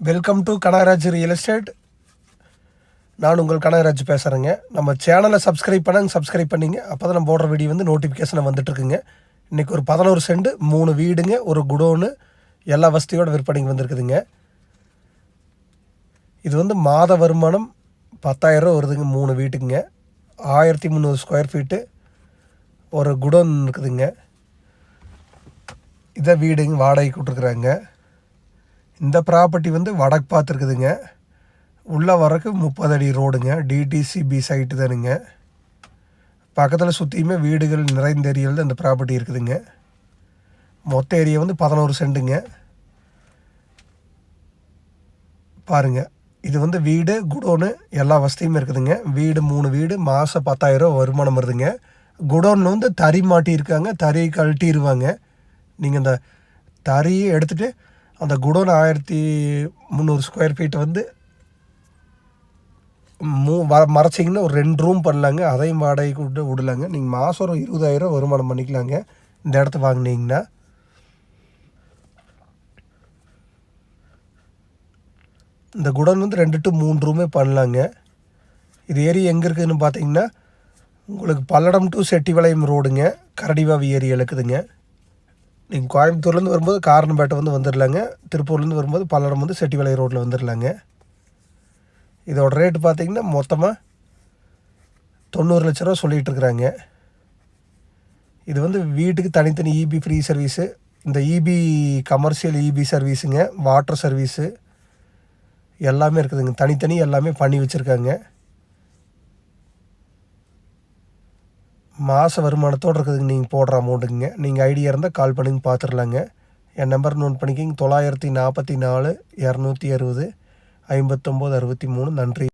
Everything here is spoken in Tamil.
Welcome to Kanagaraj real estate நான் உங்கள் கனகராஜ் பேசுகிறேங்க நம்ம சேனலை சப்ஸ்கிரைப் பண்ணாங்க சப்ஸ்கிரைப் பண்ணிங்க. அப்போ தான் நம்ம போடுற வீடியோ வந்து நோட்டிஃபிகேஷன் வந்துட்டுருக்குங்க. இன்றைக்கி ஒரு பதினோரு செண்டு மூணு வீடுங்க ஒரு குடோனு எல்லா வசதியோட விற்பனைக்கு வந்திருக்குதுங்க. இது வந்து மாத வருமானம் பத்தாயிரம் வருதுங்க மூணு வீட்டுக்குங்க. ஆயிரத்தி முந்நூறு ஸ்கொயர் ஃபீட்டு ஒரு குடோன் இருக்குதுங்க. இதை வீடுங்க வாடகைக்கு கொடுத்துருக்குறாங்க இந்த ப்ராப்பர்ட்டி வந்து வடக்கு பார்த்துருக்குதுங்க. உள்ளே வரக்கு முப்பது அடி ரோடுங்க டிடிசிபி சைட்டு தானுங்க. பக்கத்தில் சுற்றியுமே வீடுகள் நிறைந்த ஏரியாவில் இந்த ப்ராப்பர்ட்டி இருக்குதுங்க. மொத்த ஏரியா வந்து பதினோரு சென்ட்டுங்க பாருங்கள் இது வந்து வீடு குடோனு எல்லா வசதியுமே இருக்குதுங்க. வீடு மூணு வீடு மாதம் பத்தாயிரம் வருமானம் வருதுங்க. குடோன் வந்து தறி மாட்டியிருக்காங்க. தறி கழட்டிடுவாங்க நீங்கள் இந்த தறியை எடுத்துகிட்டு அந்த குடோன் ஆயிரத்தி முந்நூறு ஸ்கொயர் ஃபீட் வந்து மூ வ மறைச்சிங்கன்னா ஒரு ரெண்டு ரூம் பண்ணலாங்க. அதையும் வாடகைக்கு விட்டு விடலாங்க. நீங்கள் மாதம் ஒரு இருபதாயிரம் வருமானம் பண்ணிக்கலாங்க. இந்த இடத்த வாங்கினீங்கன்னா. இந்த குடோன் வந்து ரெண்டு டு மூணு ரூமே பண்ணலாங்க. இது ஏரி எங்கே இருக்குதுன்னு பார்த்தீங்கன்னா உங்களுக்கு பல்லடம் டு செட்டிவளையம் ரோடுங்க கரடிவாவி ஏரியா இருக்குதுங்க நீங்கள் கோயம்புத்தூர்லேருந்து வரும்போது காரணம்பேட்டை வந்து வந்துடலாங்க திருப்பூர்லேருந்து வரும்போது பல்லடம் வந்து செட்டிவளையம் ரோட்டில் வந்துடலாங்க இதோட ரேட்டு பார்த்தீங்கன்னா மொத்தமாக தொண்ணூறு லட்ச ரூபா சொல்லிகிட்டு இருக்கிறாங்க இது வந்து வீட்டுக்கு தனித்தனி இபி ஃப்ரீ சர்வீஸு இந்த இபி கமர்ஷியல் இபி சர்வீஸுங்க வாட்டர் சர்வீஸு எல்லாமே இருக்குதுங்க. தனித்தனி எல்லாமே பண்ணி வச்சுருக்காங்க. மாத வருமானத்தோடு இருக்குதுங்க நீங்கள் போடுற அமௌண்ட்டுங்க நீங்கள் ஐடியா இருந்தால் கால் பண்ணுங்க பார்த்துடலாங்க என் நம்பர் நோட் பண்ணிக்கிங்க. தொள்ளாயிரத்தி நாற்பத்தி நாலு இரநூத்தி அறுபது ஐம்பத்தொம்போது அறுபத்தி மூணு. நன்றி.